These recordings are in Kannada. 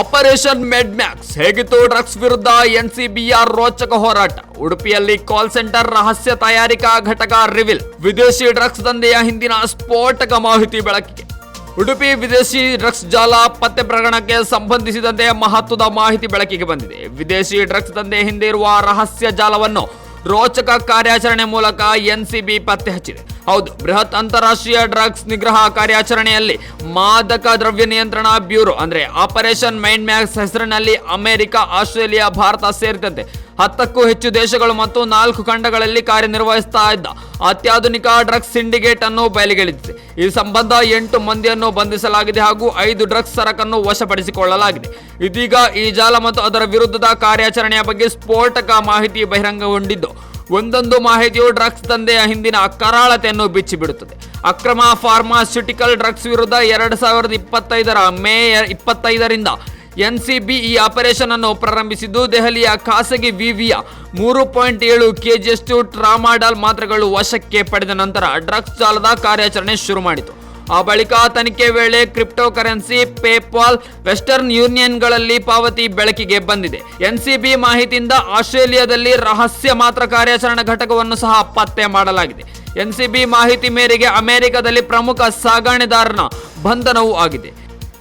ಆಪರೇಷನ್ ಮೆಡ್ ಮ್ಯಾಕ್ಸ್ ಹೇಗಿತ್ತು ಡ್ರಗ್ಸ್ ವಿರುದ್ಧ ಎನ್ಸಿಬಿಆರ್ ರೋಚಕ ಹೋರಾಟ? ಉಡುಪಿಯಲ್ಲಿ ಕಾಲ್ ಸೆಂಟರ್ ರಹಸ್ಯ ತಯಾರಿಕಾ ಘಟಕ ರಿವಿಲ್ ವಿದೇಶಿ ಡ್ರಗ್ಸ್ ದಂಧೆಯ ಹಿಂದಿನ ಸ್ಫೋಟಕ ಮಾಹಿತಿ ಬೆಳಕಿಗೆ. ಉಡುಪಿ ವಿದೇಶಿ ಡ್ರಗ್ಸ್ ಜಾಲ ಪತ್ತೆ ಪ್ರಕರಣಕ್ಕೆ ಸಂಬಂಧಿಸಿದಂತೆ ಮಹತ್ವದ ಮಾಹಿತಿ ಬೆಳಕಿಗೆ ಬಂದಿದೆ. ವಿದೇಶಿ ಡ್ರಗ್ಸ್ ದಂಧೆ ಹಿಂದೆ ಇರುವ ರಹಸ್ಯ ಜಾಲವನ್ನು ರೋಚಕ ಕಾರ್ಯಾಚರಣೆ ಮೂಲಕ ಎನ್ಸಿಬಿ ಪತ್ತೆ ಹಚ್ಚಿದೆ. ಹೌದು, ಬೃಹತ್ ಅಂತಾರಾಷ್ಟ್ರೀಯ ಡ್ರಗ್ಸ್ ನಿಗ್ರಹ ಕಾರ್ಯಾಚರಣೆಯಲ್ಲಿ ಮಾದಕ ದ್ರವ್ಯ ನಿಯಂತ್ರಣ ಬ್ಯೂರೋ, ಅಂದ್ರೆ ಆಪರೇಷನ್ ಮೈಂಡ್ ಮ್ಯಾಕ್ಸ್ ಹೆಸರಿನಲ್ಲಿ ಅಮೆರಿಕ, ಆಸ್ಟ್ರೇಲಿಯಾ, ಭಾರತ ಸೇರಿದಂತೆ ಹತ್ತಕ್ಕೂ ಹೆಚ್ಚು ದೇಶಗಳು ಮತ್ತು ನಾಲ್ಕು ಖಂಡಗಳಲ್ಲಿ ಕಾರ್ಯನಿರ್ವಹಿಸ್ತಾ ಇದ್ದ ಅತ್ಯಾಧುನಿಕ ಡ್ರಗ್ಸ್ ಸಿಂಡಿಕೇಟ್ ಅನ್ನು ಬಯಲಿಗೆಳೆದಿದೆ. ಈ ಸಂಬಂಧ ಎಂಟು ಮಂದಿಯನ್ನು ಬಂಧಿಸಲಾಗಿದೆ ಹಾಗೂ ಐದು ಡ್ರಗ್ಸ್ ಸರಕನ್ನು ವಶಪಡಿಸಿಕೊಳ್ಳಲಾಗಿದೆ. ಇದೀಗ ಈ ಜಾಲ ಮತ್ತು ಅದರ ವಿರುದ್ಧದ ಕಾರ್ಯಾಚರಣೆಯ ಬಗ್ಗೆ ಸ್ಫೋಟಕ ಮಾಹಿತಿ ಬಹಿರಂಗಗೊಂಡಿದ್ದು ಒಂದೊಂದು ಮಾಹಿತಿಯು ಡ್ರಗ್ಸ್ ದಂಧೆಯ ಹಿಂದಿನ ಕರಾಳತೆಯನ್ನು ಬಿಚ್ಚಿಬಿಡುತ್ತದೆ. ಅಕ್ರಮ ಫಾರ್ಮಾಸ್ಯುಟಿಕಲ್ ಡ್ರಗ್ಸ್ ವಿರುದ್ಧ ಎರಡು ಸಾವಿರದ ಇಪ್ಪತ್ತೈದರ ಮೇ ಇಪ್ಪತ್ತೈದರಿಂದ ಎನ್ಸಿಬಿ ಈ ಆಪರೇಷನ್ ಅನ್ನು ಪ್ರಾರಂಭಿಸಿದ್ದು ದೆಹಲಿಯ ಖಾಸಗಿ ವಿವಿಯ ಮೂರು ಪಾಯಿಂಟ್ ಏಳು ಕೆಜಿಯಷ್ಟು ಟ್ರಾಮಾಡಾಲ್ ಮಾತ್ರೆಗಳು ವಶಕ್ಕೆ ಪಡೆದ ನಂತರ ಡ್ರಗ್ಸ್ ಜಾಲದ ಕಾರ್ಯಾಚರಣೆ ಶುರು ಮಾಡಿತು. ಆ ಬಳಿಕ ತನಿಖೆ ವೇಳೆ ಕ್ರಿಪ್ಟೋ ಕರೆನ್ಸಿ ಪೇಪಾಲ್, ವೆಸ್ಟರ್ನ್ ಯೂನಿಯನ್ಗಳಲ್ಲಿ ಪಾವತಿ ಬೆಳಕಿಗೆ ಬಂದಿದೆ. ಎನ್ಸಿಬಿ ಮಾಹಿತಿಯಿಂದ ಆಸ್ಟ್ರೇಲಿಯಾದಲ್ಲಿ ರಹಸ್ಯ ಮಾತ್ರ ಕಾರ್ಯಾಚರಣಾ ಘಟಕವನ್ನು ಸಹ ಪತ್ತೆ ಮಾಡಲಾಗಿದೆ. ಎನ್ಸಿಬಿ ಮಾಹಿತಿ ಮೇರೆಗೆ ಅಮೆರಿಕದಲ್ಲಿ ಪ್ರಮುಖ ಸಾಗಾಣೆದಾರನ ಬಂಧನವೂ ಆಗಿದೆ.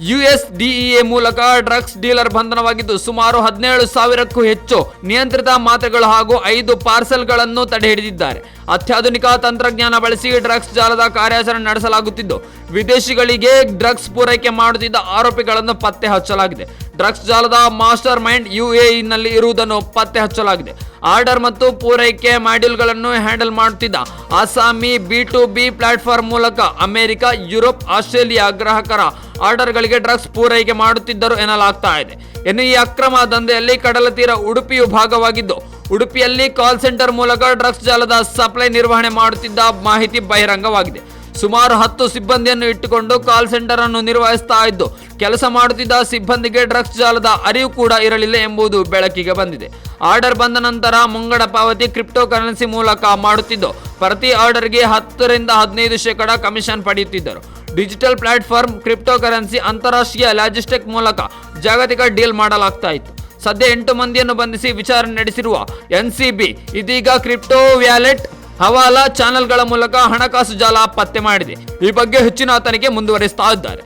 ಯುಎಸ್ಡಿಇಎ ಮೂಲಕ ಡ್ರಗ್ಸ್ ಡೀಲರ್ ಬಂಧನವಾಗಿದ್ದು ಸುಮಾರು ಹದಿನೇಳು ಸಾವಿರಕ್ಕೂ ಹೆಚ್ಚು ನಿಯಂತ್ರಿತ ಮಾತ್ರೆಗಳು ಹಾಗೂ ಐದು ಪಾರ್ಸೆಲ್ಗಳನ್ನು ತಡೆ ಹಿಡಿದಿದ್ದಾರೆ ಅತ್ಯಾಧುನಿಕ ತಂತ್ರಜ್ಞಾನ ಬಳಸಿ ಡ್ರಗ್ಸ್ ಜಾಲದ ಕಾರ್ಯಾಚರಣೆ ನಡೆಸಲಾಗುತ್ತಿದ್ದು, ವಿದೇಶಿಗಳಿಗೆ ಡ್ರಗ್ಸ್ ಪೂರೈಕೆ ಮಾಡುತ್ತಿದ್ದ ಆರೋಪಿಗಳನ್ನು ಪತ್ತೆ ಹಚ್ಚಲಾಗಿದೆ. ಡ್ರಗ್ಸ್ ಜಾಲದ ಮಾಸ್ಟರ್ ಮೈಂಡ್ ಯುಎಇನಲ್ಲಿ ಇರುವುದನ್ನು ಪತ್ತೆ ಹಚ್ಚಲಾಗಿದೆ. ಆರ್ಡರ್ ಮತ್ತು ಪೂರೈಕೆ ಮಾಡ್ಯೂಲ್ಗಳನ್ನು ಹ್ಯಾಂಡಲ್ ಮಾಡುತ್ತಿದ್ದ ಅಸಾಮಿ ಬಿ ಟು ಬಿ ಪ್ಲಾಟ್ಫಾರ್ಮ್ ಮೂಲಕ ಅಮೆರಿಕ, ಯುರೋಪ್, ಆಸ್ಟ್ರೇಲಿಯಾ ಗ್ರಾಹಕರ ಆರ್ಡರ್ಗಳಿಗೆ ಡ್ರಗ್ಸ್ ಪೂರೈಕೆ ಮಾಡುತ್ತಿದ್ದರು ಎನ್ನಲಾಗ್ತಾ ಇದೆ. ಇನ್ನು ಈ ಅಕ್ರಮ ದಂಧೆಯಲ್ಲಿ ಕಡಲತೀರ ಉಡುಪಿಯು ಭಾಗವಾಗಿದ್ದು ಉಡುಪಿಯಲ್ಲಿ ಕಾಲ್ ಸೆಂಟರ್ ಮೂಲಕ ಡ್ರಗ್ಸ್ ಜಾಲದ ಸಪ್ಲೈ ನಿರ್ವಹಣೆ ಮಾಡುತ್ತಿದ್ದ ಮಾಹಿತಿ ಬಹಿರಂಗವಾಗಿದೆ. ಸುಮಾರು ಹತ್ತು ಸಿಬ್ಬಂದಿಯನ್ನು ಇಟ್ಟುಕೊಂಡು ಕಾಲ್ ಸೆಂಟರ್ ಅನ್ನು ನಿರ್ವಹಿಸ್ತಾ ಇದ್ದು, ಕೆಲಸ ಮಾಡುತ್ತಿದ್ದ ಸಿಬ್ಬಂದಿಗೆ ಡ್ರಗ್ಸ್ ಜಾಲದ ಅರಿವು ಕೂಡ ಇರಲಿಲ್ಲ ಎಂಬುದು ಬೆಳಕಿಗೆ ಬಂದಿದೆ. ಆರ್ಡರ್ ಬಂದ ನಂತರ ಮುಂಗಡ ಪಾವತಿ ಕ್ರಿಪ್ಟೋ ಕರೆನ್ಸಿ ಮೂಲಕ ಮಾಡುತ್ತಿದ್ದು, ಪ್ರತಿ ಆರ್ಡರ್ಗೆ ಹತ್ತರಿಂದ ಹದಿನೈದು ಶೇಕಡ ಕಮಿಷನ್ ಪಡೆಯುತ್ತಿದ್ದರು. ಡಿಜಿಟಲ್ ಪ್ಲಾಟ್ಫಾರ್ಮ್ ಕ್ರಿಪ್ಟೋ ಕರೆನ್ಸಿ ಅಂತಾರಾಷ್ಟ್ರೀಯ ಲಾಜಿಸ್ಟಿಕ್ ಮೂಲಕ ಜಾಗತಿಕ ಡೀಲ್ ಮಾಡಲಾಗ್ತಾ ಇತ್ತು. ಸದ್ಯ ಎಂಟು ಮಂದಿಯನ್ನು ಬಂಧಿಸಿ ವಿಚಾರಣೆ ನಡೆಸಿರುವ ಎನ್ಸಿಬಿ, ಇದೀಗ ಕ್ರಿಪ್ಟೋ ವ್ಯಾಲೆಟ್ ಹವಾಲಾ ಚಾನೆಲ್ಗಳ ಮೂಲಕ ಹಣಕಾಸು ಜಾಲ ಪತ್ತೆ ಮಾಡಿದೆ. ಈ ಬಗ್ಗೆ ಹೆಚ್ಚಿನ ತನಿಖೆ ಮುಂದುವರಿಸ್ತಾ ಇದ್ದಾರೆ.